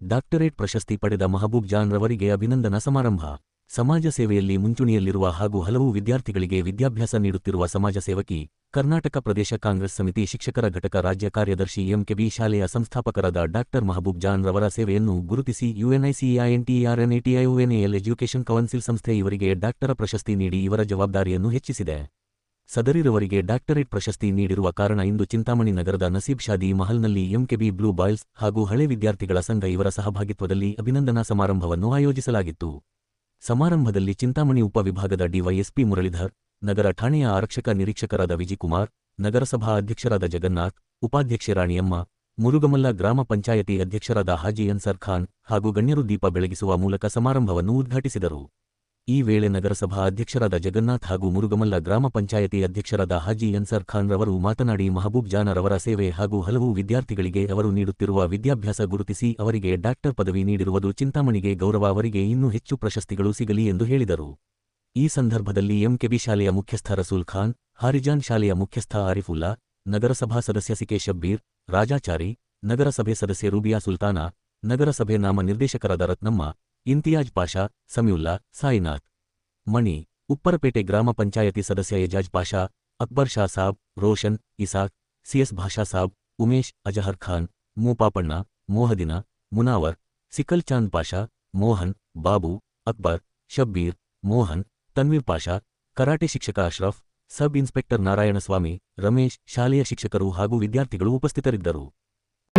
Doctorate ಪ್ರಶಸ್ತಿ ಪಡೆದ Mehboob John ರವರಿಗೆ ಅಭಿನಂದನಾ ಸಮಾರಂಭ. ಸಮಾಜ ಸೇವೆಯಲ್ಲಿ ಮುಂಚೂಣಿಯಲ್ಲಿರುವ ಹಾಗೂ ಹಲವು ವಿದ್ಯಾರ್ಥಿಗಳಿಗೆ ವಿದ್ಯಾಭ್ಯಾಸ ನೀಡುತ್ತಿರುವ ಸಮಾಜ ಸೇವಕಿ, ಕರ್ನಾಟಕ ಪ್ರದೇಶ ಕಾಂಗ್ರೆಸ್ ಸಮಿತಿ ಶಿಕ್ಷಕರ ಘಟಕ ರಾಜ್ಯ ಕಾರ್ಯದರ್ಶಿ ಎಂಕೆಬಿ ಶಾಲೆಯ ಸಂಸ್ಥಾಪಕರಾದ ಡಾಕ್ಟರ್ ಮಹಬೂಬ್ ಜಾನ್ ರವರ ಸೇವೆಯನ್ನು ಗುರುತಿಸಿ ಯುಎನ್ಐಸಿಇಆರ್ಎನ್ಟಿಆರ್ಎನ್ಎಟಿಐಯುಎನ್ಎಎಲ್ ಎಜುಕೇಷನ್ ಕೌನ್ಸಿಲ್ ಸಂಸ್ಥೆ ಇವರಿಗೆ ಡಾಕ್ಟರ ಪ್ರಶಸ್ತಿ ನೀಡಿ ಇವರ ಜವಾಬ್ದಾರಿಯನ್ನು ಹೆಚ್ಚಿಸಿದೆ. ಸದರಿರುವರಿಗೆ ಡಾಕ್ಟರೇಟ್ ಪ್ರಶಸ್ತಿ ನೀಡಿರುವ ಕಾರಣ ಇಂದು ಚಿಂತಾಮಣಿ ನಗರದ ನಸೀಬ್ ಶಾದಿ ಮಹಲ್ನಲ್ಲಿ ಎಂಕೆಬಿ ಬ್ಲೂ ಬಾಯ್ಸ್ ಹಾಗೂ ಹಳೆ ವಿದ್ಯಾರ್ಥಿಗಳ ಸಂಘ ಇವರ ಸಹಭಾಗಿತ್ವದಲ್ಲಿ ಅಭಿನಂದನಾ ಸಮಾರಂಭವನ್ನು ಆಯೋಜಿಸಲಾಗಿತ್ತು. ಸಮಾರಂಭದಲ್ಲಿ ಚಿಂತಾಮಣಿ ಉಪವಿಭಾಗದ ಡಿವೈಎಸ್ಪಿ ಮುರಳೀಧರ್, ನಗರ ಠಾಣೆಯ ಆರಕ್ಷಕ ನಿರೀಕ್ಷಕರಾದ ವಿಜಿಕುಮಾರ್, ನಗರಸಭಾ ಅಧ್ಯಕ್ಷರಾದ ಜಗನ್ನಾಥ್, ಉಪಾಧ್ಯಕ್ಷೆ ರಾಣಿಯಮ್ಮ, ಮುರುಗಮಲ್ಲ ಗ್ರಾಮ ಪಂಚಾಯತಿ ಅಧ್ಯಕ್ಷರಾದ ಹಾಜಿ ಅನ್ಸರ್ ಖಾನ್ ಹಾಗೂ ಗಣ್ಯರು ದೀಪ ಬೆಳಗಿಸುವ ಮೂಲಕ ಸಮಾರಂಭವನ್ನು ಉದ್ಘಾಟಿಸಿದರು. ಈ ವೇಳೆ ನಗರಸಭಾ ಅಧ್ಯಕ್ಷರಾದ ಜಗನ್ನಾಥ್ ಹಾಗೂ ಮುರುಗಮಲ್ಲ ಗ್ರಾಮ ಪಂಚಾಯತಿ ಅಧ್ಯಕ್ಷರಾದ ಹಾಜಿ ಅನ್ಸರ್ ಖಾನ್ ರವರು ಮಾತನಾಡಿ ಮಹಬೂಬ್ ಜಾನ್ ರವರ ಸೇವೆ ಹಾಗೂ ಹಲವು ವಿದ್ಯಾರ್ಥಿಗಳಿಗೆ ಅವರು ನೀಡುತ್ತಿರುವ ವಿದ್ಯಾಭ್ಯಾಸ ಗುರುತಿಸಿ ಅವರಿಗೆ ಡಾಕ್ಟರ್ ಪದವಿ ನೀಡಿರುವುದು ಚಿಂತಾಮಣಿಗೆ ಗೌರವ ಅವರಿಗೆ ಇನ್ನೂ ಹೆಚ್ಚು ಪ್ರಶಸ್ತಿಗಳು ಸಿಗಲಿ ಎಂದು ಹೇಳಿದರು. ಈ ಸಂದರ್ಭದಲ್ಲಿ ಎಂಕೆಬಿ ಶಾಲೆಯ ಮುಖ್ಯಸ್ಥ ರಸೂಲ್ ಖಾನ್, ಹಾರಿಜಾನ್ ಶಾಲೆಯ ಮುಖ್ಯಸ್ಥ ಆರಿಫುಲ್ಲಾ, ನಗರಸಭಾ ಸದಸ್ಯ ಸಿಕೆ ಶಬ್ಬೀರ್, ರಾಜಾಚಾರಿ, ನಗರಸಭೆ ಸದಸ್ಯೆ ರೂಬಿಯಾ ಸುಲ್ತಾನ, ನಗರಸಭೆ ನಾಮ ನಿರ್ದೇಶಕರಾದ ರತ್ನಮ್ಮ ಇಂತಿಯಾಜ್ ಪಾಷಾ ಸಮಿಯುಲ್ಲಾ ಸಾಯಿನಾಥ್. ಮಣಿ, ಉಪ್ಪರಪೇಟೆ ಗ್ರಾಮ ಪಂಚಾಯತಿ ಸದಸ್ಯ ಎಜಾಜ್ ಪಾಷಾ, ಅಕ್ಬರ್ ಶಾ ಸಾಬ್, ರೋಷನ್, ಇಸಾಕ್, ಸಿಎಸ್ ಭಾಷಾ ಸಾಬ್, ಉಮೇಶ್, ಅಜಹರ್ ಖಾನ್, ಮೂಪಾಪಣ್ಣ, ಮೋಹದಿನ, ಮುನಾವರ್, ಸಿಕಲ್ ಚಾಂದ್ ಪಾಷಾ, ಮೋಹನ್, ಬಾಬು, ಅಕ್ಬರ್, ಶಬ್ಬೀರ್, ಮೋಹನ್, ತನ್ವೀರ್ ಪಾಷಾ, ಕರಾಟೆ ಶಿಕ್ಷಕ ಅಶ್ರಫ್, ಸಬ್ ಇನ್ಸ್ಪೆಕ್ಟರ್ ನಾರಾಯಣಸ್ವಾಮಿ, ರಮೇಶ್, ಶಾಲೆಯ ಶಿಕ್ಷಕರು ಹಾಗೂ ವಿದ್ಯಾರ್ಥಿಗಳು ಉಪಸ್ಥಿತರಿದ್ದರು.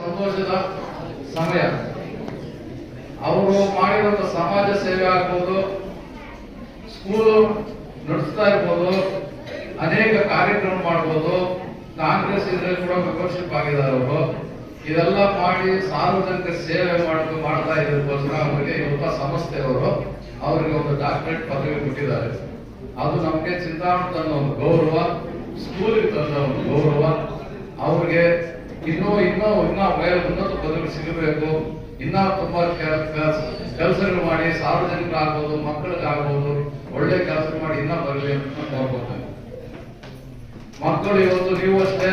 ಸಂತೋಷದ ಸಮಯ. ಅವರು ಮಾಡಿರುವಂತ ಸಮಾಜ ಸೇವೆ ಆಗ್ಬೋದು, ಸ್ಕೂಲು ನಡೆಸ್ತಾ ಇರ್ಬೋದು, ಅನೇಕ ಕಾರ್ಯಕ್ರಮ ಮಾಡ್ಬೋದು. ಕಾಂಗ್ರೆಸ್ ಇದರಲ್ಲಿ ಕೂಡ ಮೆಂಬರ್ಶಿಪ್ ಆಗಿದ್ದಾರೆ ಅವರು. ಇದೆಲ್ಲ ಮಾಡಿ ಸಾರ್ವಜನಿಕ ಸೇವೆ ಮಾಡ್ತಾ ಇದ್ದಕ್ಕೋಸ್ಕರ ಅವರಿಗೆ ಇವತ್ತ ಸಂಸ್ಥೆಯವರು ಅವರಿಗೆ ಒಂದು ಡಾಕ್ಟರೇಟ್ ಪದವಿ ಕೊಟ್ಟಿದ್ದಾರೆ. ಅದು ನಮಗೆ ಚಿಂತಾಮಣಿ ತಂದ ಒಂದು ಗೌರವ ಸ್ಕೂಲಿಗೆ ತಂದ ಒಂದು ಗೌರವ. ಅವ್ರಿಗೆ ಇನ್ನೂ ಇನ್ನೂ ಇನ್ನೂ ಬೇರೆ ಉನ್ನತ ಪದವಿ ಸಿಗಬೇಕು. ಇನ್ನೂ ತುಂಬಾ ಕೆಲಸಗಳು ಮಾಡಿ ಸಾರ್ವಜನಿಕರಾಗ್ಬೋದು, ಮಕ್ಕಳಿಗಾಗ್ಬೋದು, ಒಳ್ಳೆ ಕೆಲಸ ಮಾಡಿ ಇನ್ನೂ ಬರಲಿ ಅಂತ ಕೋರ್ಕೊತೇನೆ ಮಕ್ಕಳು ಇವತ್ತು ನೀವು ಅಷ್ಟೇ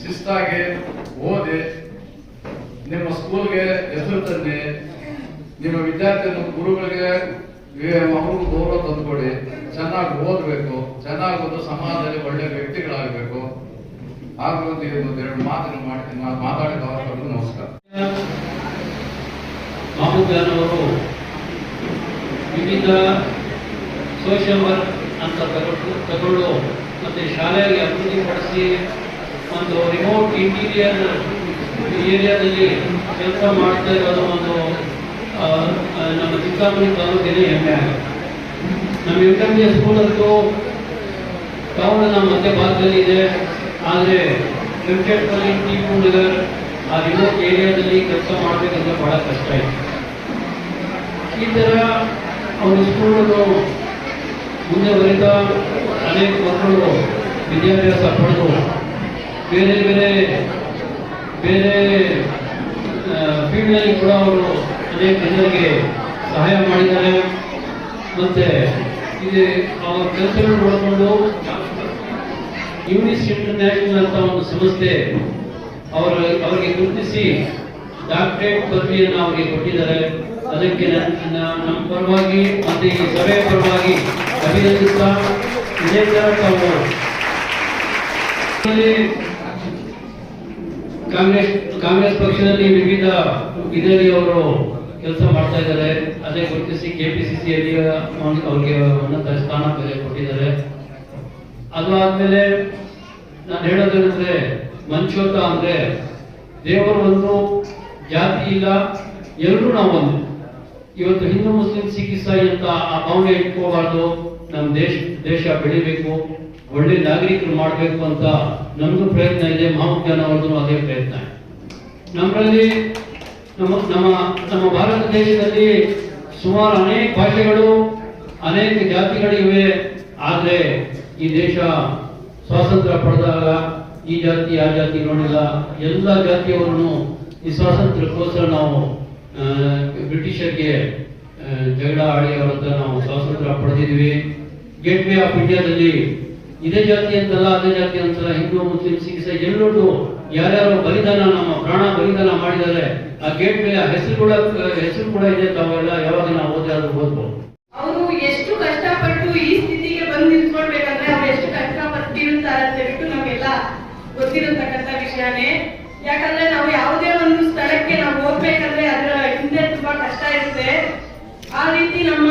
ಶಿಸ್ತಾಗಿ ಓದಿ, ನಿಮ್ಮ ಸ್ಕೂಲ್ಗೆ ಹೆಸರು ತನ್ನಿ, ನಿಮ್ಮ ವಿದ್ಯಾರ್ಥಿಗಳು ಗುರುಗಳಿಗೆ ಮಕ್ಕಳು ಗೌರವ ತಂದ್ಕೊಡಿ. ಚೆನ್ನಾಗಿ ಓದ್ಬೇಕು. ಚೆನ್ನಾಗಿ ಒಂದು ಸಮಾಜದಲ್ಲಿ ಒಳ್ಳೆ ವ್ಯಕ್ತಿಗಳಾಗಬೇಕು. ಹಾಗೂ ಒಂದು ಎರಡು ಮಾತನ್ನು ನಾನು ಮಾತಾಡಿದ ಅವರು ನಮಸ್ಕಾರ. ಅವರು ವಿವಿಧ ಸೋಷಿಯಲ್ ವರ್ಕ್ ಅಂತ ತಗೊಂಡು ತಗೊಂಡು ಮತ್ತೆ ಶಾಲೆಗೆ ಅಭಿವೃದ್ಧಿಪಡಿಸಿ ಒಂದು ರಿಮೋಟ್ ಇಂಟೀರಿಯರ್ ಏರಿಯಾದಲ್ಲಿ ಕೆಲಸ ಮಾಡ್ತಾ ಇರೋದು ಒಂದು ನಮ್ಮ ಚಿಕ್ಕಮಗಳೂರು ತಾಲೂಕಿನ ಹೆಮ್ಮೆ ಆಗುತ್ತೆ ನಮ್ಮ ಎಂ ಎಂ ಎ ನಮ್ಮ ಮಧ್ಯ ಭಾಗದಲ್ಲಿ ಇದೆ ಆದರೆ ಕ್ರಿಕೆಟ್ನಲ್ಲಿ ಟಿಪು ನಗರ್ ಆ ರಿಮೋಟ್ ಏರಿಯಾದಲ್ಲಿ ಕೆಲಸ ಮಾಡಬೇಕಂದ್ರೆ ಬಹಳ ಕಷ್ಟ ಇದೆ ಈ ಥರ ಅವರು ಸ್ಕೂಲನ್ನು ಮುಂದೆ ಬರೀತಾ ಅನೇಕ ಮಕ್ಕಳು ವಿದ್ಯಾಭ್ಯಾಸ ಪಡೆದು ಬೇರೆ ಬೇರೆ ಬೇರೆ ಫೀಲ್ಡ್ನಲ್ಲಿ ಕೂಡ ಅವರು ಅನೇಕ ಜನರಿಗೆ ಸಹಾಯ ಮಾಡಿದ್ದಾರೆ. ಮತ್ತೆ ಇಲ್ಲಿ ಅವರ ಕೆಲಸಗಳು ನೋಡಿಕೊಂಡು ಯೂನಿಸ್ ಇಂಟರ್ನ್ಯಾಷನಲ್ ಅಂತ ಒಂದು ಸಂಸ್ಥೆ ಅವರ, ಅವರಿಗೆ ಗುರುತಿಸಿ ಡಾಕ್ಟರೇಟ್ ಪದವಿಯನ್ನು ಅವರಿಗೆ ಕೊಟ್ಟಿದ್ದಾರೆ. ಅದಕ್ಕೆ ನಮ್ಮ ಪರವಾಗಿ, ಮತ್ತೆ ಈ ಸಭೆಯ ಪರವಾಗಿ ಅಭಿನಂದಿಸ್ತಾ ಇದೇ ಥರ ತಾವು ಕಾಂಗ್ರೆಸ್ ಕಾಂಗ್ರೆಸ್ ಪಕ್ಷದಲ್ಲಿ ವಿವಿಧ ಅವರು ಕೆಲಸ ಮಾಡ್ತಾ ಇದ್ದಾರೆ. ಅದೇ ಗುರುತಿಸಿ ಕೆ ಪಿ ಸಿ ಸಿಯಲ್ಲಿ ಅವರಿಗೆ ಉನ್ನತ ಸ್ಥಾನ ಕೊಟ್ಟಿದ್ದಾರೆ. ಅದು ಆದ್ಮೇಲೆ ನಾನು ಹೇಳೋದೇನಂದ್ರೆ, ಮಂಚೋತ ಅಂದ್ರೆ ದೇವರು ಒಂದು ಜಾತಿ ಇಲ್ಲ ಎಲ್ಲರೂ ನಾವು ಒಂದು. ಇವತ್ತು ಹಿಂದೂ ಮುಸ್ಲಿಂ ಸಿಖ್ ಇಸಾಯಿ ಅಂತ ಆ ಭಾವನೆ ಇಟ್ಕೋಬಾರ್ದು. ನಮ್ಮ ದೇಶ ದೇಶ ಬೆಳಿಬೇಕು, ಒಳ್ಳೆ ನಾಗರಿಕರು ಮಾಡಬೇಕು ಅಂತ ನಮ್ದು ಪ್ರಯತ್ನ ಇದೆ. ಮಹಾವಿಜ್ಞಾನ ಅವ್ರದ್ದು ಅದೇ ಪ್ರಯತ್ನ. ನಮ್ಮಲ್ಲಿ ನಮ್ಮ ನಮ್ಮ ನಮ್ಮ ಭಾರತ ದೇಶದಲ್ಲಿ ಸುಮಾರು ಅನೇಕ ಭಾಷೆಗಳು, ಅನೇಕ ಜಾತಿಗಳಿವೆ. ಆದರೆ ಈ ದೇಶ ಸ್ವಾತಂತ್ರ್ಯ ಪಡೆದಾಗ ಈ ಜಾತಿ, ಆ ಜಾತಿ ನೋಡಿಲ್ಲ. ಎಲ್ಲ ಜಾತಿಯವರನ್ನು ಈ ಸ್ವಾತಂತ್ರ್ಯಕ್ಕೋಸ್ಕರ ನಾವು ಬ್ರಿಟಿಷರಿಗೆ ಜಗಳ ಆಡಿ ಅವ್ರ ನಾವು ಸ್ವಾತಂತ್ರ್ಯ ಪಡೆದಿದ್ವಿ ಗೇಟ್ ವೇ ಆಫ್ ಇಂಡಿಯಾದಲ್ಲಿ ಇದೇ ಜಾತಿ ಅಂತಲ್ಲ, ಅದೇ ಜಾತಿ ಅಂತಲ್ಲ, ಹಿಂದೂ, ಮುಸ್ಲಿಂ, ಸಿಖ್ ಎಲ್ಲರೂ ಯಾರ್ಯಾರು ಬಲಿದಾನ, ನಮ್ಮ ಪ್ರಾಣ ಬಲಿದಾನ ಮಾಡಿದರೆ ಆ ಗೇಟ್ ಮೇಲೆ ಹೆಸರು ಕೂಡ ಹೆಸರು ಕೂಡ ಇದೆ ತಾವೆಲ್ಲ ಯಾವಾಗ ನಾವು ಓದಿ ಅದು ಓದ್ಬೋದು. ಅವರು ಎಷ್ಟು ಕಷ್ಟಪಟ್ಟು ಈ ಸ್ಥಿತಿಗೆ ಬಂದು ನಿಂತ್ಕೊಳ್ಬೇಕಂದ್ರೆ ಅವ್ರು ಎಷ್ಟು ಕಷ್ಟಪಟ್ಟಿರ್ತಾರೆ ಅಂತ ಹೇಳ್ಬಿಟ್ಟು ನಮಗೆಲ್ಲ ಗೊತ್ತಿರತಕ್ಕಂಥ ವಿಷಯನೇ. ಯಾಕಂದ್ರೆ ನಾವು ಯಾವುದೇ ಒಂದು ಸ್ಥಳಕ್ಕೆ ನಾವು ಹೋಗ್ಬೇಕಂದ್ರೆ ಅದರ ಹಿಂದೆ ತುಂಬಾ ಕಷ್ಟ ಇರುತ್ತೆ. ಆ ರೀತಿ ನಮ್ಮ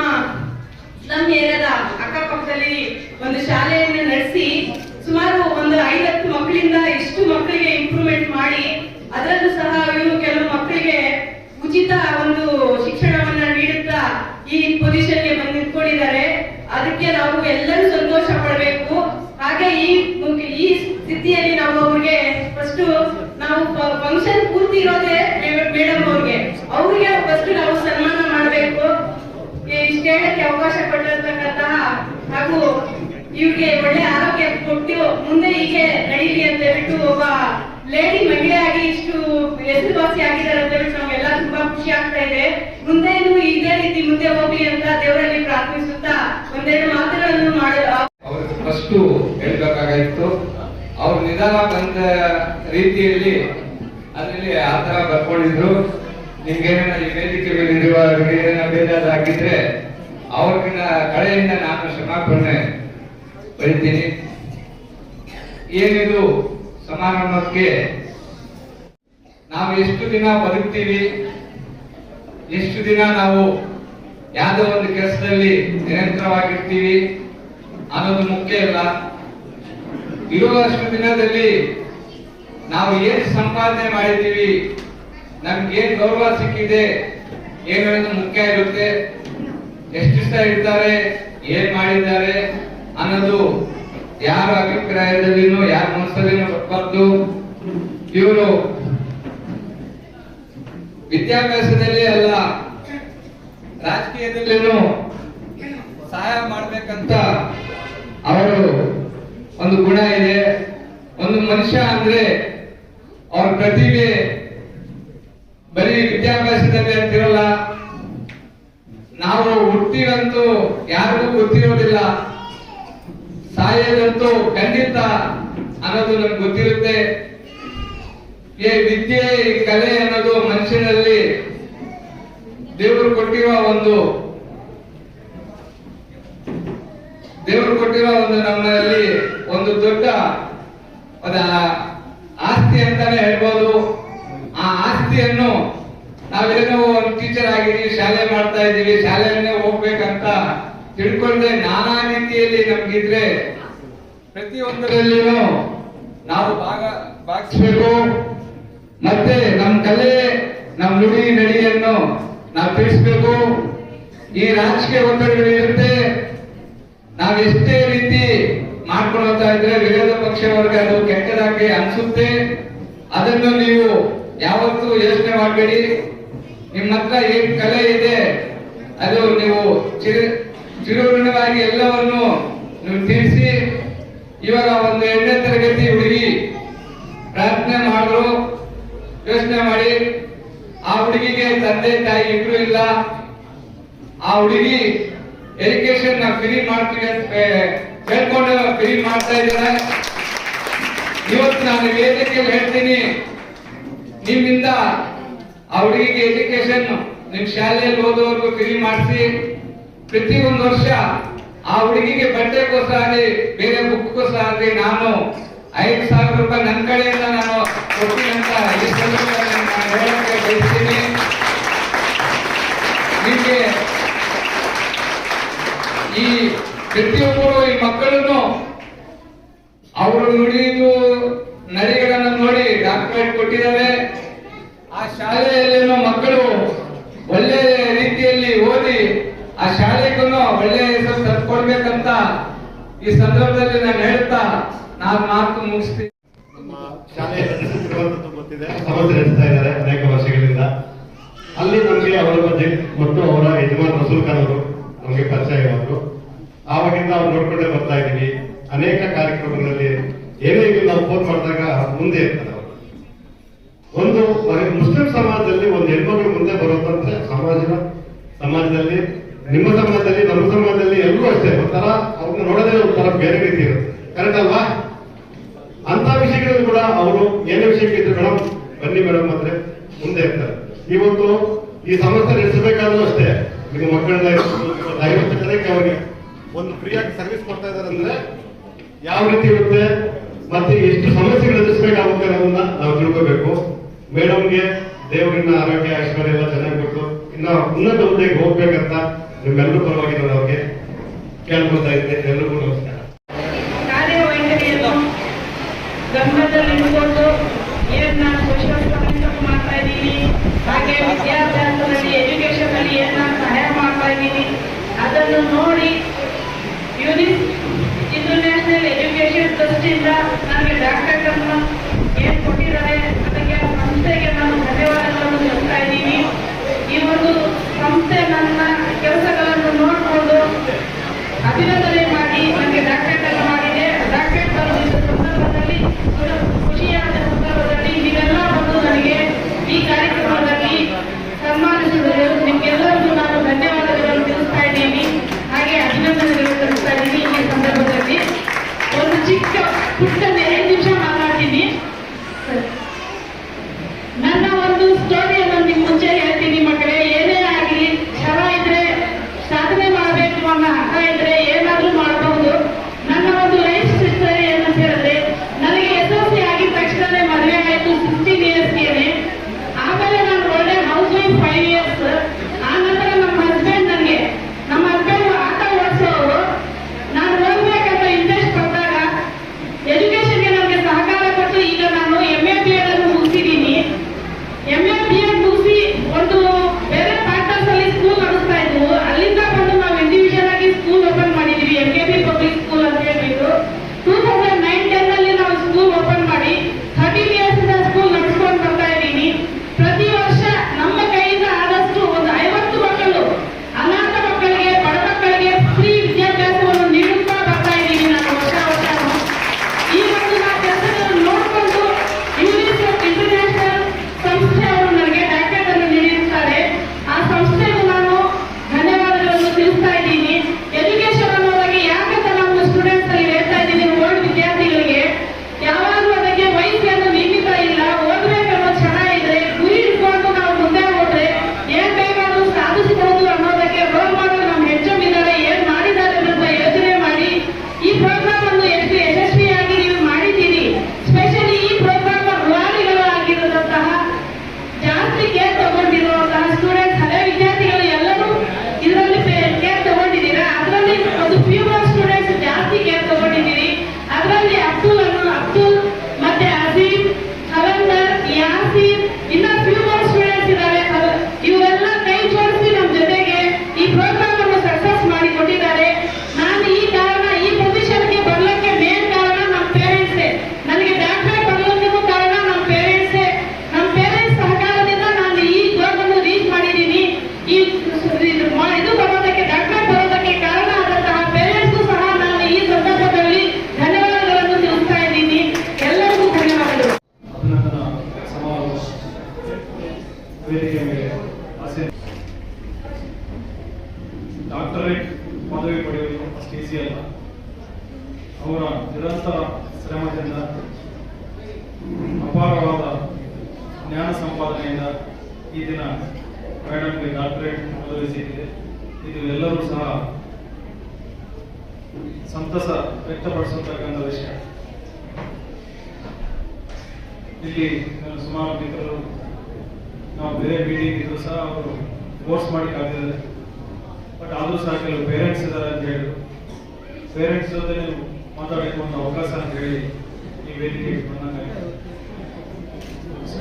ನಮ್ಮ ಏರಿಯಾದ ಅಕ್ಕಪಕ್ಕದಲ್ಲಿ ಒಂದು ಶಾಲೆಯನ್ನು ನಡೆಸಿ ಸುಮಾರು ಒಂದು ಐವತ್ತು ಮಕ್ಕಳಿಂದ ಇಷ್ಟು ಮಕ್ಕಳಿಗೆ ಇಂಪ್ರೂವ್ಮೆಂಟ್ ಮಾಡಿ ಅದರಲ್ಲೂ ಸಹ ಇವರು ಕೆಲವು ಮಕ್ಕಳಿಗೆ ಉಚಿತ ಒಂದು ಶಿಕ್ಷಣವನ್ನ ನೀಡುತ್ತಾ ಈ ಪೊಸಿಷನ್ಗೆ ಬಂದು ನಿಂತ್ಕೊಂಡಿದ್ದಾರೆ ಅದಕ್ಕೆ ನಾವು ಎಲ್ಲರೂ ಸಂತೋಷ ಹಾಗೆ ಈ ಈ ಸ್ಥಿತಿಯಲ್ಲಿ ನಾವು ಅವ್ರಿಗೆ ಫಸ್ಟ್ ನಾವು ಫಂಕ್ಷನ್ ಪೂರ್ತಿ ಇರೋದೇ ಮೇಡಮ್ ಅವ್ರಿಗೆ. ಅವ್ರಿಗೆ ಫಸ್ಟ್ ನಾವು ಸನ್ಮಾನ ಮಾಡಬೇಕು. ಇಷ್ಟು ಹೇಳಕ್ಕೆ ಅವಕಾಶ ಕೊಟ್ಟಿರ್ತಕ್ಕಂತಹ ಹಾಗೂ ಇವ್ರಿಗೆ ಒಳ್ಳೆ ಆರೋಗ್ಯ ಕೊಟ್ಟು ಮುಂದೆ ಹೀಗೆ ನಡೀಲಿ ಅಂತ ಹೇಳ್ಬಿಟ್ಟು ಒಬ್ಬ ಲೇಡಿ ಆಗಿ ಇಷ್ಟು ಹೆಸರುವಾಸಿ ಆಗಿದ್ದಾರೆ ಅಂತ ಹೇಳಿ ನಮ್ಗೆಲ್ಲ ತುಂಬಾ ಖುಷಿ ಆಗ್ತಾ ಇದೆ. ಮುಂದೇನು ಇದೇ ರೀತಿ ಮುಂದೆ ಹೋಗ್ಲಿ ಅಂತ ದೇವರಲ್ಲಿ ಪ್ರಾರ್ಥಿಸುತ್ತಾ ಒಂದೆರಡು ಮಾತುಗಳನ್ನು ಮಾಡ ಅವ್ರಿಗೆ ಫಸ್ಟು ಹೇಳ್ಬೇಕಾಗಿತ್ತು ಅವ್ರು ನಿಧಾನ ಬಂದ ರೀತಿಯಲ್ಲಿ ಅದರಲ್ಲಿ ಆ ತರ ಬರ್ಕೊಂಡಿದ್ರು. ನಿಮ್ಗೇನ ಈ ವೇದಿಕೆ ಮೇಲೆ ಇರುವವರಿಗೆ ಏನಾರ ಬೇಜಾರಾಗಿದ್ರೆ ಅವ್ರಿಗಿನ ಕಡೆಯಿಂದ ನಾನು ಕ್ಷಮಾಪಣೆ ಬರೀತೀನಿ. ಏನಿದು ಸಮಾರಂಭಕ್ಕೆ ನಾವು ಎಷ್ಟು ದಿನ ಬದುಕ್ತೀವಿ? ಎಷ್ಟು ದಿನ ನಾವು ಯಾವುದೋ ಒಂದು ಕೆಲಸದಲ್ಲಿ ನಿರಂತರವಾಗಿರ್ತೀವಿ ಅನ್ನೋದು ಮುಖ್ಯ ಇಲ್ಲ ಇರುವಷ್ಟು ದಿನದಲ್ಲಿ ನಾವು ಏನ್ ಸಂಪಾದನೆ ಮಾಡಿದ್ದೀವಿ, ನಮ್ಗೆ ಏನ್ ಗೌರವ ಸಿಕ್ಕಿದೆ, ಏನು ಮುಖ್ಯ ಇರುತ್ತೆ, ಎಷ್ಟು ದಿವಸ ಇರ್ತಾರೆ, ಏನ್ ಮಾಡಿದ್ದಾರೆ ಅನ್ನೋದು ಯಾರ ಅಭಿಪ್ರಾಯದಲ್ಲಿನೂ, ಯಾರ ಮನಸ್ಸಲ್ಲಿನೂ ಬರಬಾರ್ದು ಇವರು ವಿದ್ಯಾಭ್ಯಾಸದಲ್ಲಿ ಅಲ್ಲ, ರಾಜಕೀಯದಲ್ಲಿನೂ ಸಹಾಯ ಮಾಡ್ಬೇಕಂತ ಅವರು ಒಂದು ಗುಣ ಇದೆ. ಒಂದು ಮನುಷ್ಯ ಅಂದ್ರೆ ಅವ್ರ ಪ್ರತಿಭೆ ಬರೀ ವಿದ್ಯಾಭ್ಯಾಸದಲ್ಲಿ ಅಂತಿರಲ್ಲ ನಾವು ಹುಟ್ಟಿರಂತೂ ಯಾರಿಗೂ ಗೊತ್ತಿರೋದಿಲ್ಲ. ಸಾಯೋದಂತೂ ಖಂಡಿತ ಅನ್ನೋದು ನಮ್ಗೆ ಗೊತ್ತಿರುತ್ತೆ. ಈ ವಿದ್ಯೆ, ಈ ಕಲೆ ಅನ್ನೋದು ಮನುಷ್ಯನಲ್ಲಿ ದೇವರು ಕೊಟ್ಟಿರುವ ಒಂದು ದೇವರು ಕೊಟ್ಟಿರೋ ಒಂದು ನಮ್ಮಲ್ಲಿ ಒಂದು ದೊಡ್ಡ ಅದ ಆಸ್ತಿ ಅಂತಾನೆ ಹೇಳ್ಬೋದು. ಆ ಆಸ್ತಿಯನ್ನು ನಾವೇನೋ ಒಂದು ಟೀಚರ್ ಆಗಿದ್ದೀವಿ, ಶಾಲೆ ಮಾಡ್ತಾ ಇದ್ದೀವಿ. ಶಾಲೆಯನ್ನೇ ಹೋಗ್ಬೇಕಂತ ತಿಳ್ಕೊಂಡ್ರೆ ನಾನಾ ರೀತಿಯಲ್ಲಿ ನಮ್ಗಿದ್ರೆ ಪ್ರತಿಯೊಂದರಲ್ಲಿನೂ ನಾವು ಭಾಗ ಭಾಗಿಸ್ಬೇಕು. ಮತ್ತೆ ನಮ್ಮ ಕಲೆ ನಮ್ಮ ನುಡಿ ನಡಿಯನ್ನು ನಾವು ತಿಳಿಸ್ಬೇಕು. ಈ ರಾಜಕೀಯ ಒತ್ತಡಗಳು ಇರುತ್ತೆ. ನಾವ್ ಎಷ್ಟೇ ರೀತಿ ಮಾಡ್ಕೊಂಡು ಹೋಗ್ತಾ ಇದ್ರೆ ವಿರೋಧ ಪಕ್ಷವರ್ಗ ಅದು ಕೆಟ್ಟದಾಗಿ ಅನ್ಸುತ್ತೆ. ಅದನ್ನು ನೀವು ಯಾವತ್ತೂ ಯೋಚನೆ ಮಾಡಬೇಡಿ. ನಿಮ್ಮ ಹತ್ರ ಏನ್ ಕಲೆ ಇದೆ, ಅದು ನೀವು ಚಿರುಣವಾಗಿ ಎಲ್ಲವನ್ನು ನೀವು ತಿಳಿಸಿ. ಇವಾಗ ಒಂದು ಎರಡನೇ ತರಗತಿ ಹುಡುಗಿ ಪ್ರಾರ್ಥನೆ ಮಾಡಿದ್ರು ಯೋಚನೆ ಮಾಡಿ. ಆ ಹುಡುಗಿಗೆ ತಂದೆ ತಾಯಿ ಇಬ್ರು ಇಲ್ಲ. ಆ ಹುಡುಗಿ ಎಜುಕೇಶನ್ ಫ್ರೀ ಮಾಡ್ತೀವಿ ಅಂತ ಹೇಳ್ಕೊಂಡು ಫ್ರೀ ಮಾಡ್ತಾ ಇದ್ದಾರೆ ಇವತ್ತು ನಾನು ವೇದಿಕೆಯಲ್ಲಿ ಹೇಳ್ತೀನಿ. ನಿಮ್ಮಿಂದ ಆ ಹುಡುಗಿಗೆ ಎಜುಕೇಶನ್ ನಿಮ್ ಶಾಲೆಯಲ್ಲಿ ಓದೋವರೆಗೂ ಫ್ರೀ ಮಾಡಿಸಿ. ಪ್ರತಿ ಒಂದು ವರ್ಷ ಆ ಹುಡುಗಿಗೆ ಬಟ್ಟೆಗೋಸ್ಕರ ಬೇರೆ ಬುಕ್ಗೋಸ್ಕರ ನಾನು ಐದು ಸಾವಿರ ರೂಪಾಯಿ ನನ್ನ ಕಡೆಯಿಂದ ನಾನು ಕೊಟ್ಟಿನಂತ ನಾನು ಹೇಳಕ್ಕೆ ನಿಮಗೆ ಈ ಪ್ರತಿಯೊಬ್ಬರು ಈ ಮಕ್ಕಳನ್ನು ಅವರು ನುಡಿದು ನರಿಗಳನ್ನು ನೋಡಿ ಡಾಕ್ಟರೇಟ್ ಕೊಟ್ಟಿದ್ದಾರೆ. ಆ ಶಾಲೆಯಲ್ಲಿನೂ ಮಕ್ಕಳು ಒಳ್ಳೆ ರೀತಿಯಲ್ಲಿ ಓದಿ ಆ ಶಾಲೆಗೂ ಒಳ್ಳೆ ಹೆಸರು ತಂದ್ಕೊಡ್ಬೇಕಂತ ಈ ಸಂದರ್ಭದಲ್ಲಿ ನಾನು ಹೇಳ್ತಾ ನಾನು ಮಾತು ಮುಗಿಸ್ತೀನಿ. ಇದ್ದಾರೆ ಅನೇಕ ವರ್ಷಗಳಿಂದ. ಅಲ್ಲಿ ನಮಗೆ ಅವರ ಬಗ್ಗೆ ಮತ್ತು ಅವರ ಯಜಮಾನ್ ರಸೂಲ್ ಖಾನ್ ಅವರು ನಮಗೆ ಪರಿಚಯ ಇರೋರು. ಆವಾಗಿಂದ ನಾವು ನೋಡ್ಕೊಂಡೇ ಬರ್ತಾ ಇದ್ದೀವಿ. ಅನೇಕ ಕಾರ್ಯಕ್ರಮಗಳಲ್ಲಿ ಏನೇ ನಾವು ಫೋನ್ ಮಾಡಿದಾಗ ಮುಂದೆ ಇರ್ತಾರೆ ಒಂದು ಮುಸ್ಲಿಂ ಸಮಾಜದಲ್ಲಿ ಒಂದು ಹೆಣ್ಮಗಳು ಮುಂದೆ ಬರೋದಂದ್ರೆ ಸಮಾಜ ಸಮಾಜದಲ್ಲಿ, ನಿಮ್ಮ ಸಮಾಜದಲ್ಲಿ, ನಮ್ಮ ಸಮಾಜದಲ್ಲಿ ಎಲ್ಲರೂ ಅಷ್ಟೇ. ಒಂಥರ ಅವ್ರನ್ನ ನೋಡೋದೇ ಒಂಥರ ಬೇರೆ ರೀತಿ ಇರುತ್ತೆ. ಕರೆಕ್ಟ್ ಅಲ್ವಾ? ಅಂತ ವಿಷಯಗಳಲ್ಲಿ ಕೂಡ ಅವರು ಏನೇ ವಿಷಯಕ್ಕೆ ಇದ್ರೆ ಮೇಡಮ್ ಬನ್ನಿ ಮೇಡಮ್ ಅಂದ್ರೆ ಮುಂದೆ ಇರ್ತಾರೆ. ಇವತ್ತು ಈ ಸಮಸ್ಯೆ ನಡೆಸಬೇಕಾದ್ರೂ ಅಷ್ಟೇ. ನಿಮ್ಮ ಮಕ್ಕಳನ್ನ ಐವತ್ತು ಜನಕ್ಕೆ ಅವರಿಗೆ ಒಂದು ಫ್ರೀಯಾಗಿ ಸರ್ವಿಸ್ ಕೊಡ್ತಾ ಇದ್ದಾರೆ ಅಂದ್ರೆ ಯಾವ ರೀತಿ ಇರುತ್ತೆ? ಮತ್ತೆ ಎಷ್ಟು ಸಮಸ್ಯೆಗಳು ಎದುರಿಸಬೇಕಾಗುತ್ತೆ ಅನ್ನೋದನ್ನ ನಾವು ತಿಳ್ಕೋಬೇಕು. ಮೇಡಮ್ಗೆ ದೇವರಿನ ಆರೋಗ್ಯ, ಐಶ್ವರ್ಯ ಎಲ್ಲ ಚೆನ್ನಾಗಿ ಕೊಟ್ಟು ಇನ್ನ ಉನ್ನತ ಹುದ್ದೆಗೆ ಹೋಗ್ಬೇಕಂತ ನಿಮ್ಮೆಲ್ಲರೂ ಪರವಾಗಿ ನಾನು ಅವ್ರಿಗೆ ಕೇಳ್ಕೊಳ್ತಾ ಇದ್ದೆ. ಎಲ್ಲರಿಗೂ ನಮಸ್ಕಾರ.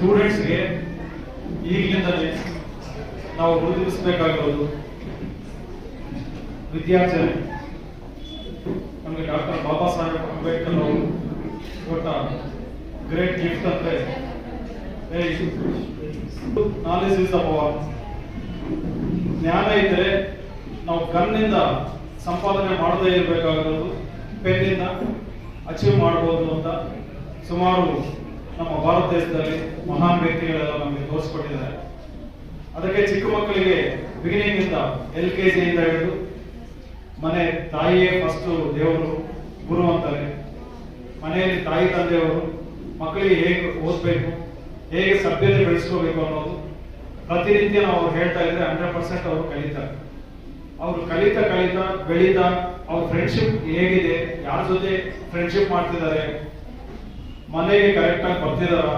ಸ್ಟೂಡೆಂಟ್ಸ್ಗೆ ಈಗಲಿಂದಲೇ ನಾವು ಗುರುತಿಸಬೇಕಾಗಿರೋದು ವಿದ್ಯಾರ್ಜನೆ. ನಮಗೆ ಡಾಕ್ಟರ್ ಬಾಬಾ ಸಾಹೇಬ್ ಅಂಬೇಡ್ಕರ್ ಅವರು ಕೊಟ್ಟ ಗ್ರೇಟ್ ಗಿಫ್ಟ್ ಅಂತ. ನಾಲೆಜ್ ಇಸ್ ದ ಪವರ್ ಜ್ಞಾನ ಇದ್ರೆ ನಾವು ಕನ್ನಿಂದ ಸಂಪಾದನೆ ಮಾಡದೇ ಇರಬೇಕಾಗಿರೋದು, ಪೆನ್ನಿಂದ ಅಚೀವ್ ಮಾಡಬಹುದು ಅಂತ ಸುಮಾರು ನಮ್ಮ ಭಾರತ ದೇಶದಲ್ಲಿ ಮಹಾನ್ ವ್ಯಕ್ತಿಗಳೆಲ್ಲ ನಮಗೆ ತೋರಿಸ್ಕೊಟ್ಟಿದ್ದಾರೆ. ಅದಕ್ಕೆ ಚಿಕ್ಕ ಮಕ್ಕಳಿಗೆ ಬಿಗಿನಿಂಗ್ ಇಂದ ಎಲ್ ಕೆ ಜಿಯಿಂದ ಹಿಡಿದು ಮನೆ ತಾಯಿಯೇ ಫಸ್ಟ್ ದೇವರು, ಗುರು ಅಂತಾರೆ ಮನೆಯಲ್ಲಿ ತಾಯಿ ತಂದೆಯವರು, ಮಕ್ಕಳಿಗೆ ಹೇಗೆ ಓದಬೇಕು, ಹೇಗೆ ಸಭ್ಯತೆ ಬೆಳೆಸ್ಕೋಬೇಕು ಅನ್ನೋದು ಪ್ರತಿನಿತ್ಯ ನಾವು ಅವ್ರು ಹೇಳ್ತಾ ಇದ್ರೆ ಹಂಡ್ರೆಡ್ ಪರ್ಸೆಂಟ್ ಅವರು ಕಲಿತಾರೆ. ಅವರು ಕಲಿತ ಕಲಿತ ಬೆಳೀತಾ ಅವ್ರ ಫ್ರೆಂಡ್ಶಿಪ್ ಹೇಗಿದೆ, ಯಾರ ಜೊತೆ ಫ್ರೆಂಡ್ಶಿಪ್ ಮಾಡ್ತಿದ್ದಾರೆ, ಮನೆಗೆ ಕರೆಕ್ಟ್ ಆಗಿ ಬರ್ತಿದಾರ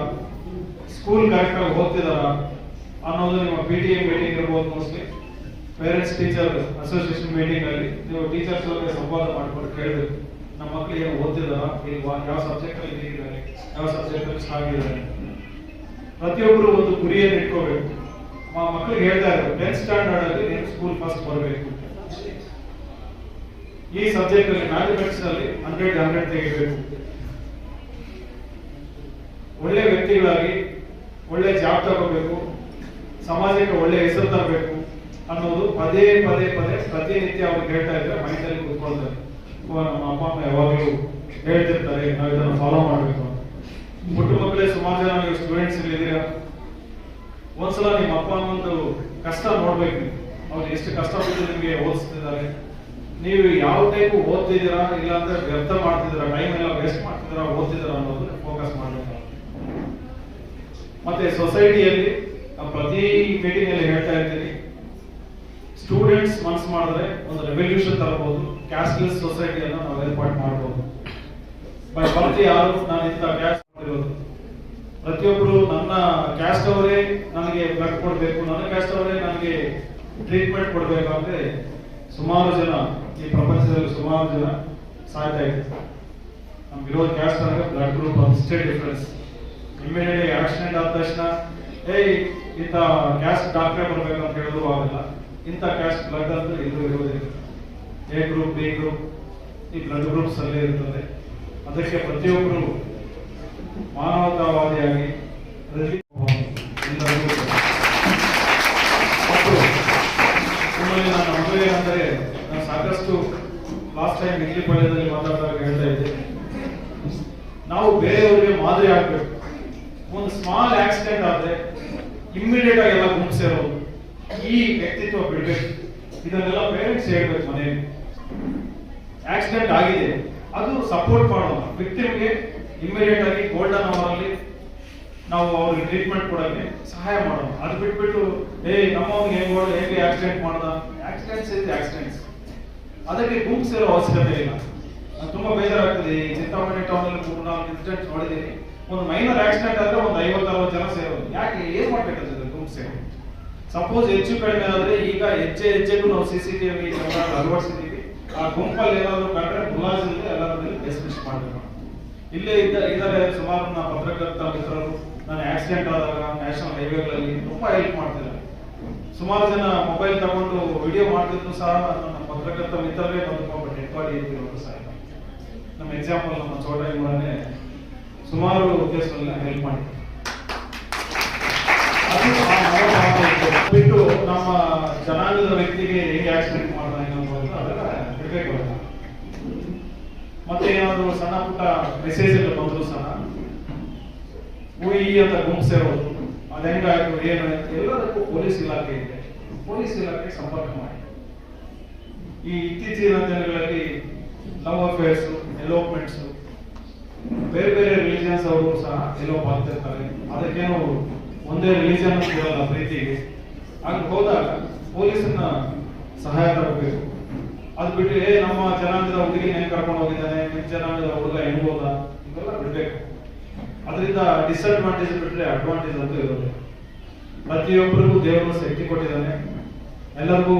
ಸ್ಕೂಲ್ ಕರೆಕ್ಟ್ ಆಗಿ ಓದ್ತಿದಾರ ಅನ್ನೋದು ನಿಮ್ಮ ಪಿ ಟಿ ಎ ಮೀಟಿಂಗ್ ಇರ್ಬೋದು mostly parents teacher association meeting ಅಲ್ಲಿ ನೀವು ಟೀಚರ್ಸ್ ಜೊತೆ ಸಂವಾದ ಮಾಡ್ಕೊಂಡು ಕೇಳಬೇಕು. ನಮ್ಮ ಮಕ್ಕಳು ಏನು ಓದ್ತಿದಾರ? ಯಾವ ಸಬ್ಜೆಕ್ಟ್ ಅಲ್ಲಿ ಹೇಗಿದ್ದಾರೆ ಯಾವ ಸಬ್ಜೆಕ್ಟ್ ಅಲ್ಲಿ ಆಗಿದ್ದಾರೆ ಪ್ರತಿಯೊಬ್ಬರು ಒಂದು ಗುರಿಯನ್ನು ಇಟ್ಕೋಬೇಕು. ಮಕ್ಕಳಿಗೆ ಹೇಳ್ತಾ ಇದ್ರು ಟೆಂತ್ ಸ್ಟ್ಯಾಂಡರ್ಡ್ ಅಲ್ಲಿ ನೀನು ಸ್ಕೂಲ್ ಫಸ್ಟ್ ಬರಬೇಕು ಈ ಸಬ್ಜೆಕ್ಟ್ ಅಲ್ಲಿ ಮ್ಯಾಥಮೆಟಿಕ್ಸ್ ಅಲ್ಲಿ ಹಂಡ್ರೆಡ್ ಹಂಡ್ರೆಡ್ ತೆಗಿಬೇಕು. ಒಳ್ಳೆ ವ್ಯಕ್ತಿಗಳಾಗಿ ಒಳ್ಳೆ ಜಾಬ್ ತಗೋಬೇಕು, ಸಮಾಜಕ್ಕೆ ಒಳ್ಳೆ ಹೆಸರು ತರಬೇಕು ಅನ್ನೋದು ಪದೇ ಪದೇ ಪದೇ ಪ್ರತಿನಿತ್ಯ ಅವ್ರು ಹೇಳ್ತಾ ಇದ್ರೆ ಮೈಂಡಲ್ಲಿ ಕುತ್ಕೊಳ್ತಾರೆ. ನಮ್ಮ ಅಪ್ಪ, ಅಮ್ಮ ಯಾವಾಗಲೂ ಹೇಳ್ತಿರ್ತಾರೆ, ನಾವು ಇದನ್ನು ಫಾಲೋ ಮಾಡಬೇಕು ಅಂತ. ಪುಟ್ಟ ಮಕ್ಕಳೇ ಸುಮಾರು ಜನ ನೀವು ಸ್ಟೂಡೆಂಟ್ಸ್ ಇಲ್ಲಿದ್ದೀರಾ ಒಂದ್ಸಲ ನಿಮ್ಮ ಅಪ್ಪ ಅಮ್ಮಂದು ಕಷ್ಟ ನೋಡ್ಬೇಕು. ಅವ್ರು ಎಷ್ಟು ಕಷ್ಟಪಟ್ಟು ನಿಮಗೆ ಓದಿಸ್ತಿದ್ದಾರೆ. ನೀವು ಯಾವ ಟೈಪ್ ಓದ್ತಿದ್ದೀರಾ ಇಲ್ಲ ಅಂದ್ರೆ ವ್ಯರ್ಥ ಮಾಡ್ತಿದ್ದೀರಾ ಟೈಮ್ ಎಲ್ಲ ವೇಸ್ಟ್ ಮಾಡ್ತಿದ್ದೀರಾ, ಓದ್ತಿದ್ದೀರಾ ಅನ್ನೋದನ್ನ ಫೋಕಸ್ ಮಾಡಬೇಕು. ಮತ್ತೆ ಸೊಸೈಟಿಯಲ್ಲಿ ಪ್ರತಿ ಮೀಟಿಂಗ್ ಅಲ್ಲಿ ಹೇಳ್ತಾ ಇರ್ತೀನಿ. ಸ್ಟೂಡೆಂಟ್ಸ್ ಮನಸ್ಸು ಮಾಡಿದ್ರೆ ಒಂದು ರೆವಲ್ಯೂಷನ್ ತರಬಹುದು ಕ್ಯಾಸ್ಟ್ಲೆಸ್ ಸೊಸೈಟಿಯನ್ನು ನಾವು ಏರ್ಪಾಟ್ ಮಾಡಬಹುದು ಬೈ ಬರ್ತಿ ಯಾರು ನಾನು ಇಂಥ ಕ್ಯಾಶ್ ಮಾಡಿರೋದು ಪ್ರತಿಯೊಬ್ಬರು ನನ್ನ ಕ್ಯಾಸ್ಟ್ ಅವರೇ ನನಗೆ ಬ್ಲಡ್ ಕೊಡಬೇಕು. ನನ್ನ ಕ್ಯಾಸ್ಟ್ ಅವರೇ ನನಗೆ ಟ್ರೀಟ್ಮೆಂಟ್ ಕೊಡಬೇಕು ಅಂದ್ರೆ ಸುಮಾರು ಜನ, ಈ ಪ್ರಪಂಚದಲ್ಲಿ ಸುಮಾರು ಜನ ಸಾಯ್ತಾ ನಮ್ಗೆ ಇರೋ ಕ್ಯಾಸ್ಟ್ ಅಂದ್ರೆ blood group state difference immediately accident ಆದ ತಕ್ಷಣ, ಏಯ್, ಇಂಥ ಕ್ಯಾಸ್ಟ್ ಡಾಕ್ಟ್ರೇ ಬರ್ಬೇಕು ಅಂತ ಹೇಳಿದ್ರು ಆಗಲ್ಲ. ಇಂಥ ಕ್ಯಾಸ್ಟ್ ಬ್ಲಡ್ ಅಂತ ಇದು ಇರುವುದಿಲ್ಲ ಎ ಗ್ರೂಪ್ ಬಿ ಗ್ರೂಪ್ ಈ ಬ್ಲಡ್ ಗ್ರೂಪ್ಸ್ ಅಲ್ಲೇ ಇರ್ತದೆ. ಅದಕ್ಕೆ ಪ್ರತಿಯೊಬ್ಬರು ಮಾನವತಾವಾದಿಯಾಗಿ ನಾನು ಅಂದರೆ ನಾನು ಸಾಕಷ್ಟು ಲಾಸ್ಟ್ ಟೈಮ್ ಇಂಗ್ಲಿ ಪಾಳ್ಯದಲ್ಲಿ ಮಾತಾಡಿದಾಗ ಹೇಳ್ತಾ ಇದ್ದೆ. ನಾವು ಬೇರೆಯವರಿಗೆ ಮಾದರಿ ಆಗ್ಬೇಕು. ಒಂದು ಸ್ಮಾಲ್ ಆಕ್ಸಿಡೆಂಟ್ ಆದ್ರೆ ಇಮ್ಮಿಡಿಯೇಟ್ ಆಗಿ ಎಲ್ಲ ಗುಂಪು ಸೇರೋದು ಈ ವ್ಯಕ್ತಿತ್ವ ಬಿಡ್ಬೇಕು. ಇದನ್ನೆಲ್ಲ ಪೇರೆಂಟ್ಸ್ ಹೇಳ್ಬೇಕು ಮನೆ ಆಕ್ಸಿಡೆಂಟ್ ಆಗಿದೆ. ಅದು ಸಪೋರ್ಟ್ ಮಾಡೋಣ. ವಿಕ್ಟಿಮ್ಗೆ ಇಮಿಡಿಯೇಟ್ ಆಗಿ ಗೋಲ್ಡನ್ ಅವರ್ ಅಲ್ಲಿ ನಾವು ಅವ್ರಿಗೆ ಟ್ರೀಟ್ಮೆಂಟ್ ಕೊಡೋಕೆ ಸಹಾಯ ಮಾಡೋಣ. ಅದು ಬಿಟ್ಬಿಟ್ಟು, ಏ, ನಮ್ಮವ್ನಿಗೆ ಹೆಂಗ್ ಮಾಡ ಹೇಗೆ ಆಕ್ಸಿಡೆಂಟ್ ಮಾಡ್ದ? ಆಕ್ಸಿಡೆಂಟ್ಸ್ ಇಸ್ ಆಕ್ಸಿಡೆಂಟ್ಸ್ ಅದಕ್ಕೆ ಗುಂಪು ಸೇರೋ ಅವಶ್ಯಕತೆ ಇಲ್ಲ. ನಾನು ತುಂಬಾ ಬೇಜಾರಾಗ್ತದೆ. ಚಿಂತಾಮಣಿ ಟೌನ್ ಅಲ್ಲಿ ಮೂರು ನಾಲ್ಕು ಇನ್ಸಿಡೆಂಟ್ ನೋಡಿದ್ದೀನಿ. ಒಂದು ಮೈನರ್ ಆಕ್ಸಿಡೆಂಟ್ ಆದ್ರೆ ಒಂದು ಐವತ್ತು ಅರವತ್ತು ಜನ ಸೇರೋದು. ಯಾಕೆ? ಏನ್ ಮಾಡ್ಬೇಕು ಗುಂಪು ಸಪೋಸ್ ಹೆಚ್ಚು ಕಡಿಮೆ ಆದ್ರೆ ಈಗ ಹೆಚ್ಚೆ ಹೆಚ್ಚೆಗೂ ನಾವು ಸಿ ಸಿ ಟಿವಿ ಅಳವಡಿಸಿದೀವಿ. ಆ ಗುಂಪಲ್ಲಿ ಏನಾದ್ರು ಕಂಡ್ರೆ ಮುಲಾಜಿಂದ ಎಲ್ಲರಲ್ಲಿ ಡಿಸ್ಮಿಸ್ ಮಾಡಬೇಕು. ಇಲ್ಲೇ ಇದ್ದ ಇದ್ದಾರೆ ಸುಮಾರು ನಮ್ಮ ಪತ್ರಕರ್ತ ಮಿತ್ರರು. ನಾನು ಆಕ್ಸಿಡೆಂಟ್ ಆದಾಗ ನ್ಯಾಷನಲ್ ಹೈವೇಗಳಲ್ಲಿ ತುಂಬಾ ಹೆಲ್ಪ್ ಮಾಡ್ತಿದ್ದಾರೆ. ಸುಮಾರು ಜನ ಮೊಬೈಲ್ ತಗೊಂಡು ವಿಡಿಯೋ ಮಾಡ್ತಿದ್ರು ಸಹ ನನ್ನ ಪತ್ರಕರ್ತ ಮಿತ್ರರೇ ಬಂದು ಬಾಡಿ ಇರ್ತಿರೋದು ಸಹ. ನಮ್ಮ ಎಕ್ಸಾಂಪಲ್ ನಮ್ಮ ಚೋಟ ಇವರನ್ನೇ ಹೆಲ್ಪ್ ಮಾಡಿ ಅದು ಆ ಮನೋಭಾವ ಬಿಟ್ಟು ನಮ್ಮ ಜನಾಂಗದ ವ್ಯಕ್ತಿಗೆ ಹೇಗೆ ಆಕ್ಸಿಡೆಂಟ್ ಮಾಡ್ದ ಅನ್ನೋದು ಅದೆಲ್ಲ ಬಿಡ್ಬೇಕು ಮತ್ತೆ ಏನಾದ್ರು ಸಣ್ಣ ಪುಟ್ಟ ಮೆಸೇಜ್ ಎಲ್ಲ ಬಂದ್ರು ಸಹ ಉಯಿ ಅಂತ ಗುಂಪು ಸೇರೋದು ಅದು ಹೆಂಗಾಯ್ತು ಏನು ಎಲ್ಲದಕ್ಕೂ ಪೊಲೀಸ್ ಇಲಾಖೆ ಇದೆ. ಪೊಲೀಸ್ ಇಲಾಖೆ ಸಂಪರ್ಕ ಮಾಡಿ. ಈ ಇತ್ತೀಚಿನ ದಿನಗಳಲ್ಲಿ ಲವ್ ಅಫೇರ್ಸ್ ಎಲೋಪ್ಮೆಂಟ್ಸ್ ಬೇರೆ ಬೇರೆ ರಿಲಿಜನ್ಸ್ ಅವರು ಸಹ ಎಲ್ಲೋ ಬರ್ತಿರ್ತಾರೆ. ಅದಕ್ಕೇನು ಒಂದೇ ರಿಲಿಜನ್ ಕೊಡಲ್ಲ ಪ್ರೀತಿಗೆ. ಹಾಗೆ ಹೋದಾಗ ಪೊಲೀಸನ್ನ ಸಹಾಯ ತರಬೇಕು. ಅದು ಬಿಟ್ಟು ಏ, ನಮ್ಮ ಜನಾಂಗದ ಹುಡುಗಿ ಏನ್ ಕರ್ಕೊಂಡು ಹೋಗಿದ್ದಾನೆ? ನಿಮ್ಮ ಜನಾಂಗದ ಹುಡುಗ ಹೆಂಗೋದ ಇವೆಲ್ಲ ಬಿಡ್ಬೇಕು. ಅದರಿಂದ ಡಿಸ್ಅಡ್ವಾಂಟೇಜ್ ಬಿಟ್ಟರೆ ಅಡ್ವಾಂಟೇಜ್ ಅಂತೂ ಇರುತ್ತೆ. ಪ್ರತಿಯೊಬ್ಬರಿಗೂ ದೇವರು ಶಕ್ತಿ ಕೊಟ್ಟಿದ್ದಾನೆ. ಎಲ್ಲರಿಗೂ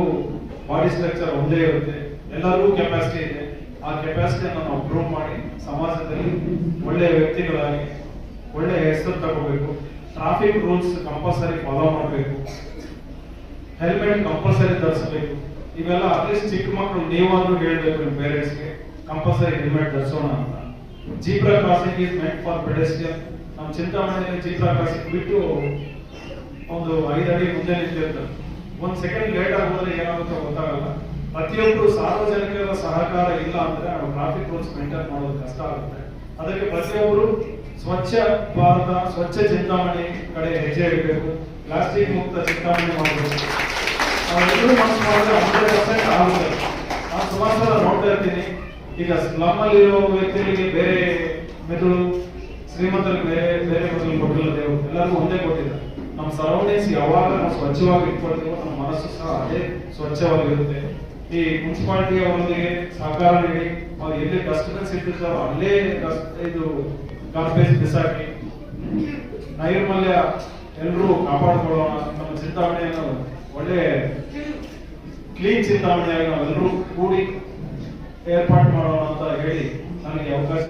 ಬಾಡಿ ಸ್ಟ್ರಕ್ಚರ್ ಒಂದೇ ಇರುತ್ತೆ. ಎಲ್ಲರಿಗೂ ಕೆಪಾಸಿಟಿ ಇದೆ. ಆ ಕೆಪಾಸಿಟಿಯನ್ನು ನಾವು ಪ್ರೂವ್ ಮಾಡಿ ಸಮಾಜದಲ್ಲಿ ಒಳ್ಳೆಯ ವ್ಯಕ್ತಿಗಳಾಗಿ ಒಳ್ಳೆಯ ಹೆಸರು ತಗೋಬೇಕು. ಟ್ರಾಫಿಕ್ ರೂಲ್ಸ್ ಕಂಪಲ್ಸರಿ ಫಾಲೋ ಮಾಡಬೇಕು. ಹೆಲ್ಮೆಟ್ ಕಂಪಲ್ಸರಿ ಧರಿಸಬೇಕು. ಇವೆಲ್ಲ ಅಟ್ಲೀಸ್ಟ್ ಚಿಕ್ಕ ಮಕ್ಕಳು ನೀವಾದ್ರೂ ಹೇಳಬೇಕು ನಿಮ್ಮ ಪೇರೆಂಟ್ಸ್ಗೆ ಕಂಪಲ್ಸರಿ ಹೆಲ್ಮೆಟ್ ಧರಿಸೋಣ ಅಂತ. Zebra crossing is meant for pedestrian ನಮ್ಮ ಚಿಂತಾಮಣಿಯಲ್ಲಿ ಜೀಬ್ರಾ ಕ್ರಾಸಿಂಗ್ ಬಿಟ್ಟು ಒಂದು ಐದು ಅಡಿ ಮುಂದೆ ನಿಂತಿರ್ತಾರೆ ಒಂದು ಸೆಕೆಂಡ್ ಲೇಟ್ ಆಗೋದ್ರೆ ಏನಾಗುತ್ತೋ ಗೊತ್ತಾಗಲ್ಲ. ಪ್ರತಿಯೊಬ್ಬರು ಸಾರ್ವಜನಿಕರ ಸಹಕಾರ ಇಲ್ಲ ಅಂದ್ರೆ ನಾವು ಟ್ರಾಫಿಕ್ ರೂಲ್ಸ್ ಮೇಂಟೈನ್ ಮಾಡೋದು ಕಷ್ಟ ಆಗುತ್ತೆ. ಅದಕ್ಕೆ ಪ್ರತಿಯೊಬ್ಬರು ಸ್ವಚ್ಛ ಭಾರತ, ಸ್ವಚ್ಛ ಚಿಂತಾಮಣಿ ಕಡೆ ಹೆಜ್ಜೆ ಇಡಬೇಕು. ಪ್ಲಾಸ್ಟಿಕ್ ಮುಕ್ತ ಚಿಂತಾಮಣಿ ಮಾಡಬೇಕು. ಮನಸ್ಸು ಮಾಡಿದ್ರೆ ಆಗುತ್ತೆ. ನಾನು ಸುಮಾರು ಸಲ ನೋಡ್ತಾ ಇರ್ತೀನಿ. ಈಗ ಸ್ಲಮ್ ಅಲ್ಲಿರೋ ವ್ಯಕ್ತಿಗಳಿಗೆ ಬೇರೆ ಮೆದುಳು, ಶ್ರೀಮಂತರಿಗೆ ಬೇರೆ ಬೇರೆ ಮೆದುಳು ಕೊಟ್ಟಿಲ್ಲ ದೇವರು. ಎಲ್ಲರಿಗೂ ಒಂದೇ ಕೊಟ್ಟಿದ್ದಾರೆ ನಮ್ಮ ಸರೌಂಡಿಂಗ್ಸ್ ಯಾವಾಗ ನಾವು ಸ್ವಚ್ಛವಾಗಿ ಇಟ್ಕೊಳ್ತೀವೋ ನಮ್ಮ ಮನಸ್ಸು ಸಹ ಅದೇ ಸ್ವಚ್ಛವಾಗಿರುತ್ತೆ. ಈ ಮುನ್ಸಿಪಾಲಿಟಿಯ ಅವರೊಂದಿಗೆ ಸಹಕಾರ ನೀಡಿ, ಅವ್ರು ಎಲ್ಲಿ ಡಸ್ಟ್ಬಿನ್ಸ್ ಇಟ್ಟಿರ್ತಾರೋ ಅಲ್ಲೇ ಇದು ಗಾರ್ಬೇಜ್ ಬಿಸಾಕಿ ನೈರ್ಮಲ್ಯ ಎಲ್ಲರೂ ಕಾಪಾಡಿಕೊಳ್ಳೋಣ ನಮ್ಮ ಚಿಂತಾವಣೆಯನ್ನು ಒಳ್ಳೆ ಕ್ಲೀನ್ ಚಿಂತಾವಣೆಯಾಗಿ ನಾವೆಲ್ಲರೂ ಕೂಡಿ ಏರ್ಪಾಡು ಮಾಡೋಣ ಅಂತ ಹೇಳಿ ನನಗೆ ಅವಕಾಶ